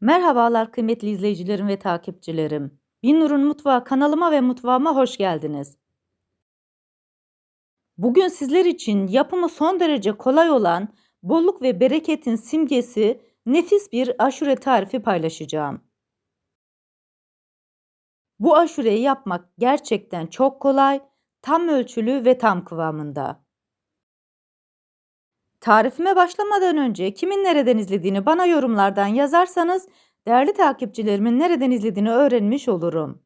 Merhabalar kıymetli izleyicilerim ve takipçilerim. Binnur'un Mutfağı kanalıma ve mutfağıma hoş geldiniz. Bugün sizler için yapımı son derece kolay olan bolluk ve bereketin simgesi nefis bir aşure tarifi paylaşacağım. Bu aşureyi yapmak gerçekten çok kolay, tam ölçülü ve tam kıvamında. Tarifime başlamadan önce kimin nereden izlediğini bana yorumlardan yazarsanız değerli takipçilerimin nereden izlediğini öğrenmiş olurum.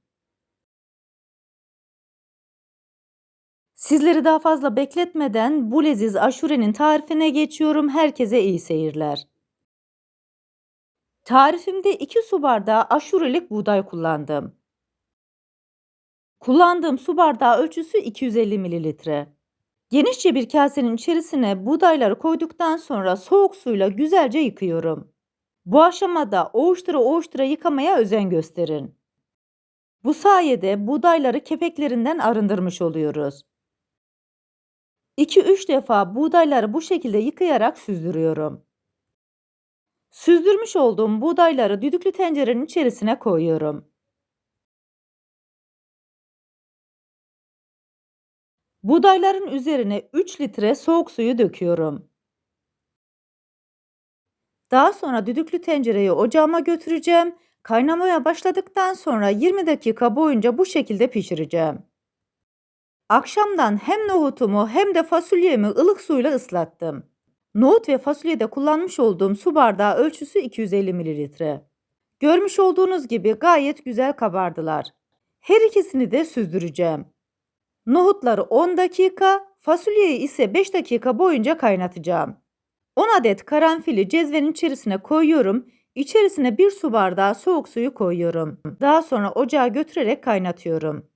Sizleri daha fazla bekletmeden bu leziz aşurenin tarifine geçiyorum. Herkese iyi seyirler. Tarifimde 2 su bardağı aşurelik buğday kullandım. Kullandığım su bardağı ölçüsü 250 mililitre. Genişçe bir kasenin içerisine buğdayları koyduktan sonra soğuk suyla güzelce yıkıyorum. Bu aşamada oğuştura oğuştura yıkamaya özen gösterin. Bu sayede buğdayları kepeklerinden arındırmış oluyoruz. 2-3 defa buğdayları bu şekilde yıkayarak süzdürüyorum. Süzdürmüş olduğum buğdayları düdüklü tencerenin içerisine koyuyorum. Buğdayların üzerine 3 litre soğuk suyu döküyorum. Daha sonra düdüklü tencereyi ocağıma götüreceğim. Kaynamaya başladıktan sonra 20 dakika boyunca bu şekilde pişireceğim. Akşamdan hem nohutumu hem de fasulyemi ılık suyla ıslattım. Nohut ve fasulyede kullanmış olduğum su bardağı ölçüsü 250 mililitre. Görmüş olduğunuz gibi gayet güzel kabardılar. Her ikisini de süzdüreceğim. Nohutları 10 dakika, fasulyeyi ise 5 dakika boyunca kaynatacağım. 10 adet karanfili cezvenin içerisine koyuyorum. İçerisine 1 su bardağı soğuk suyu koyuyorum. Daha sonra ocağa götürerek kaynatıyorum.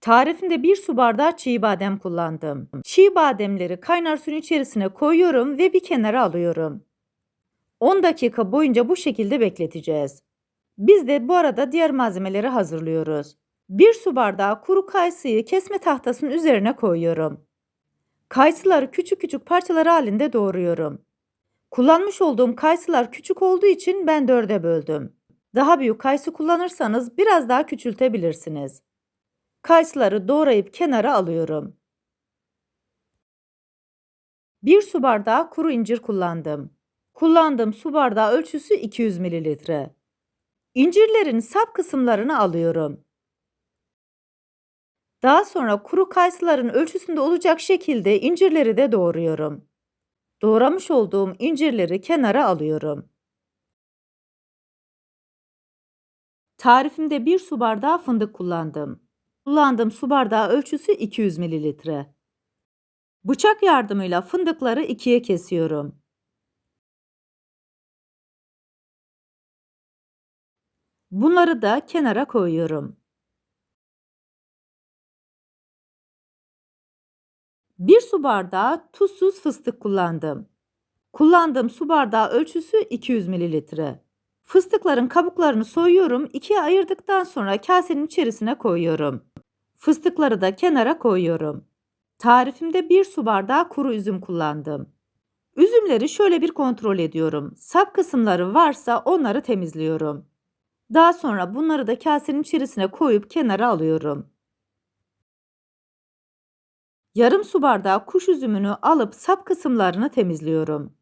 Tarifimde 1 su bardağı çiğ badem kullandım. Çiğ bademleri kaynar suyun içerisine koyuyorum ve bir kenara alıyorum. 10 dakika boyunca bu şekilde bekleteceğiz. Biz de bu arada diğer malzemeleri hazırlıyoruz. 1 su bardağı kuru kayısıyı kesme tahtasının üzerine koyuyorum. Kayısıları küçük küçük parçalar halinde doğruyorum. Kullanmış olduğum kayısılar küçük olduğu için ben dörde böldüm. Daha büyük kayısı kullanırsanız biraz daha küçültebilirsiniz. Kayısıları doğrayıp kenara alıyorum. 1 su bardağı kuru incir kullandım. Kullandığım su bardağı ölçüsü 200 mililitre. İncirlerin sap kısımlarını alıyorum. Daha sonra kuru kayısıların ölçüsünde olacak şekilde incirleri de doğruyorum. Doğramış olduğum incirleri kenara alıyorum. Tarifimde 1 su bardağı fındık kullandım. Kullandığım su bardağı ölçüsü 200 mililitre. Bıçak yardımıyla fındıkları ikiye kesiyorum. Bunları da kenara koyuyorum. 1 su bardağı tuzsuz fıstık kullandım. Kullandığım su bardağı ölçüsü 200 mililitre. Fıstıkların kabuklarını soyuyorum, ikiye ayırdıktan sonra kasenin içerisine koyuyorum. Fıstıkları da kenara koyuyorum. Tarifimde 1 su bardağı kuru üzüm kullandım. Üzümleri şöyle bir kontrol ediyorum. Sap kısımları varsa onları temizliyorum. Daha sonra bunları da kasenin içerisine koyup kenara alıyorum. Yarım su bardağı kuş üzümünü alıp sap kısımlarını temizliyorum.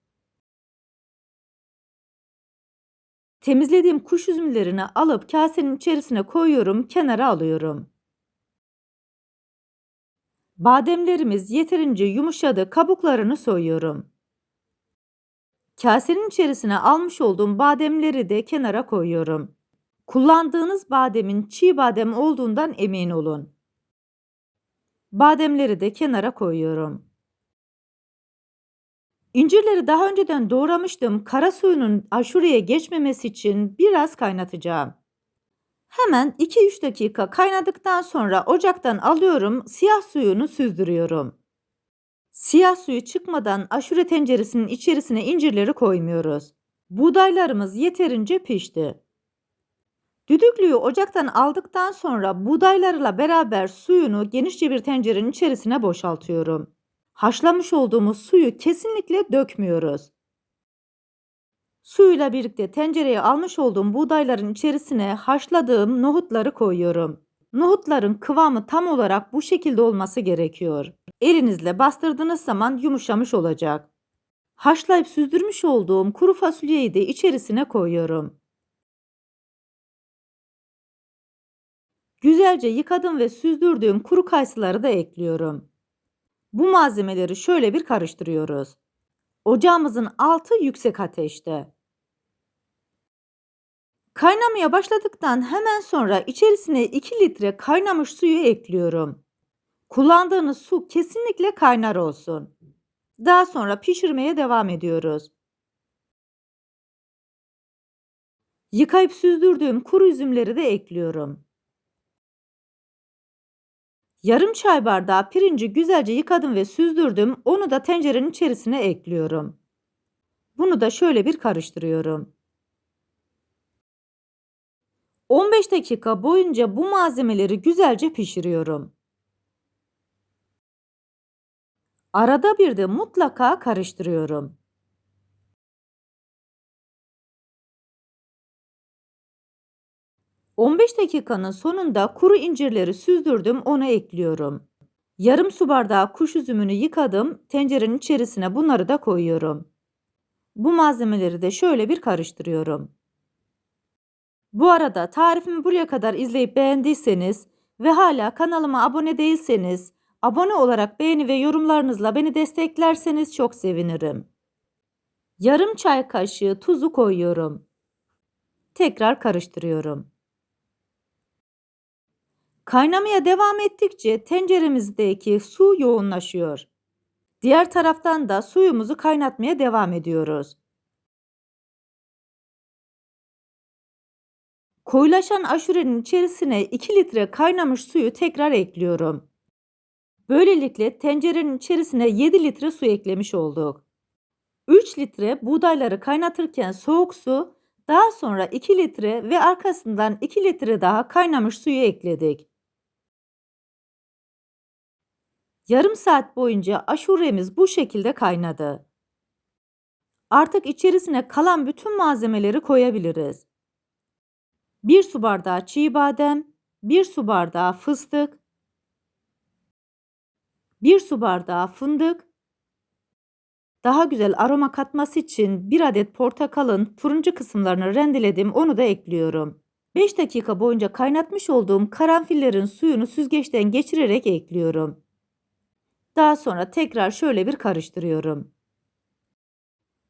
Temizlediğim kuş üzümlerini alıp kasenin içerisine koyuyorum, kenara alıyorum. Bademlerimiz yeterince yumuşadı, kabuklarını soyuyorum. Kasenin içerisine almış olduğum bademleri de kenara koyuyorum. Kullandığınız bademin çiğ badem olduğundan emin olun. Bademleri de kenara koyuyorum. İncirleri daha önceden doğramıştım. Kara suyunun aşureye geçmemesi için biraz kaynatacağım. Hemen 2-3 dakika kaynadıktan sonra ocaktan alıyorum, siyah suyunu süzdürüyorum. Siyah suyu çıkmadan aşure tenceresinin içerisine incirleri koymuyoruz. Buğdaylarımız yeterince pişti. Düdüklüyü ocaktan aldıktan sonra buğdaylarla beraber suyunu genişçe bir tencerenin içerisine boşaltıyorum. Haşlamış olduğumuz suyu kesinlikle dökmüyoruz. Suyuyla birlikte tencereye almış olduğum buğdayların içerisine haşladığım nohutları koyuyorum. Nohutların kıvamı tam olarak bu şekilde olması gerekiyor. Elinizle bastırdığınız zaman yumuşamış olacak. Haşlayıp süzdürmüş olduğum kuru fasulyeyi de içerisine koyuyorum. Güzelce yıkadım ve süzdürdüğüm kuru kayısıları da ekliyorum. Bu malzemeleri şöyle bir karıştırıyoruz. Ocağımızın altı yüksek ateşte. Kaynamaya başladıktan hemen sonra içerisine 2 litre kaynamış suyu ekliyorum. Kullandığınız su kesinlikle kaynar olsun. Daha sonra pişirmeye devam ediyoruz. Yıkayıp süzdürdüğüm kuru üzümleri de ekliyorum. Yarım çay bardağı pirinci güzelce yıkadım ve süzdürdüm. Onu da tencerenin içerisine ekliyorum. Bunu da şöyle bir karıştırıyorum. 15 dakika boyunca bu malzemeleri güzelce pişiriyorum. Arada bir de mutlaka karıştırıyorum. ...15 dakikanın sonunda kuru incirleri süzdürdüm, onu ekliyorum. Yarım su bardağı kuş üzümünü yıkadım, tencerenin içerisine bunları da koyuyorum. Bu malzemeleri de şöyle bir karıştırıyorum. Bu arada tarifimi buraya kadar izleyip beğendiyseniz ve hala kanalıma abone değilseniz abone olarak beğeni ve yorumlarınızla beni desteklerseniz çok sevinirim. Yarım çay kaşığı tuzu koyuyorum. Tekrar karıştırıyorum. Kaynamaya devam ettikçe tenceremizdeki su yoğunlaşıyor. Diğer taraftan da suyumuzu kaynatmaya devam ediyoruz. Koyulaşan aşurenin içerisine 2 litre kaynamış suyu tekrar ekliyorum. Böylelikle tencerenin içerisine 7 litre su eklemiş olduk. 3 litre buğdayları kaynatırken soğuk su, daha sonra 2 litre ve arkasından 2 litre daha kaynamış suyu ekledik. Yarım saat boyunca aşuremiz bu şekilde kaynadı. Artık içerisine kalan bütün malzemeleri koyabiliriz. 1 su bardağı çiğ badem, 1 su bardağı fıstık, 1 su bardağı fındık, daha güzel aroma katması için 1 adet portakalın turuncu kısımlarını rendeledim onu da ekliyorum. 5 dakika boyunca kaynatmış olduğum karanfillerin suyunu süzgeçten geçirerek ekliyorum. Daha sonra tekrar şöyle bir karıştırıyorum.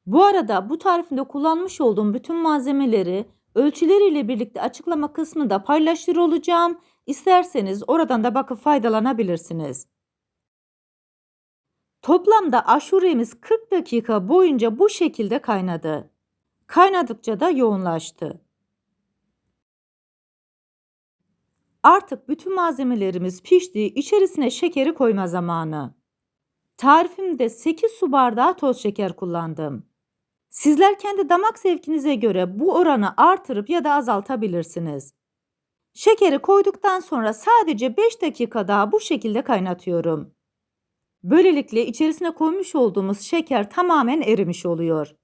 Bu arada bu tarifinde kullanmış olduğum bütün malzemeleri ölçüleriyle birlikte açıklama kısmında paylaşır olacağım. İsterseniz oradan da bakıp faydalanabilirsiniz. Toplamda aşuremiz 40 dakika boyunca bu şekilde kaynadı. Kaynadıkça da yoğunlaştı. Artık bütün malzemelerimiz pişti. İçerisine şekeri koyma zamanı. Tarifimde 8 su bardağı toz şeker kullandım. Sizler kendi damak zevkinize göre bu oranı artırıp ya da azaltabilirsiniz. Şekeri koyduktan sonra sadece 5 dakika daha bu şekilde kaynatıyorum. Böylelikle içerisine koymuş olduğumuz şeker tamamen erimiş oluyor.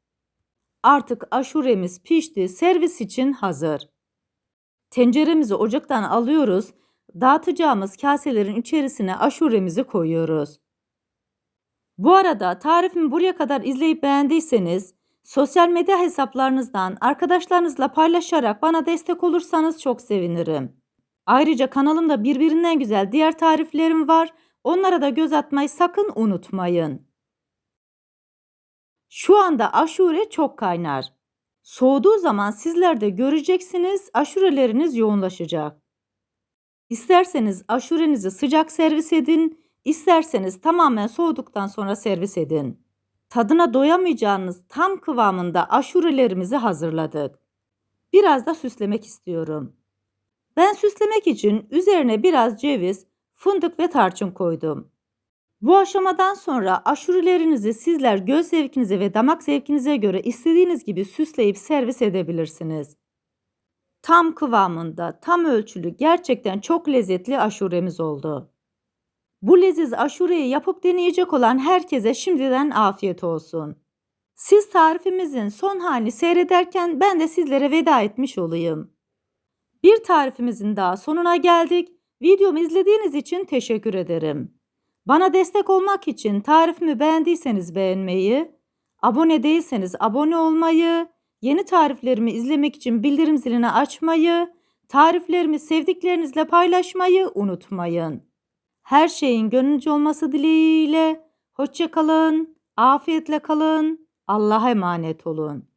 Artık aşuremiz pişti, servis için hazır. Tenceremizi ocaktan alıyoruz, dağıtacağımız kaselerin içerisine aşuremizi koyuyoruz. Bu arada tarifimi buraya kadar izleyip beğendiyseniz sosyal medya hesaplarınızdan arkadaşlarınızla paylaşarak bana destek olursanız çok sevinirim. Ayrıca kanalımda birbirinden güzel diğer tariflerim var. Onlara da göz atmayı sakın unutmayın. Şu anda aşure çok kaynar. Soğuduğu zaman sizler de göreceksiniz aşureleriniz yoğunlaşacak. İsterseniz aşurenizi sıcak servis edin, isterseniz tamamen soğuduktan sonra servis edin. Tadına doyamayacağınız tam kıvamında aşurelerimizi hazırladık. Biraz da süslemek istiyorum. Ben süslemek için üzerine biraz ceviz, fındık ve tarçın koydum. Bu aşamadan sonra aşurelerinizi sizler göz zevkinize ve damak zevkinize göre istediğiniz gibi süsleyip servis edebilirsiniz. Tam kıvamında, tam ölçülü, gerçekten çok lezzetli aşuremiz oldu. Bu leziz aşureyi yapıp deneyecek olan herkese şimdiden afiyet olsun. Siz tarifimizin son halini seyrederken ben de sizlere veda etmiş olayım. Bir tarifimizin daha sonuna geldik. Videomu izlediğiniz için teşekkür ederim. Bana destek olmak için tarifimi beğendiyseniz beğenmeyi, abone değilseniz abone olmayı, yeni tariflerimi izlemek için bildirim zilini açmayı, tariflerimi sevdiklerinizle paylaşmayı unutmayın. Her şeyin gönlünce olması dileğiyle hoşça kalın, afiyetle kalın, Allah'a emanet olun.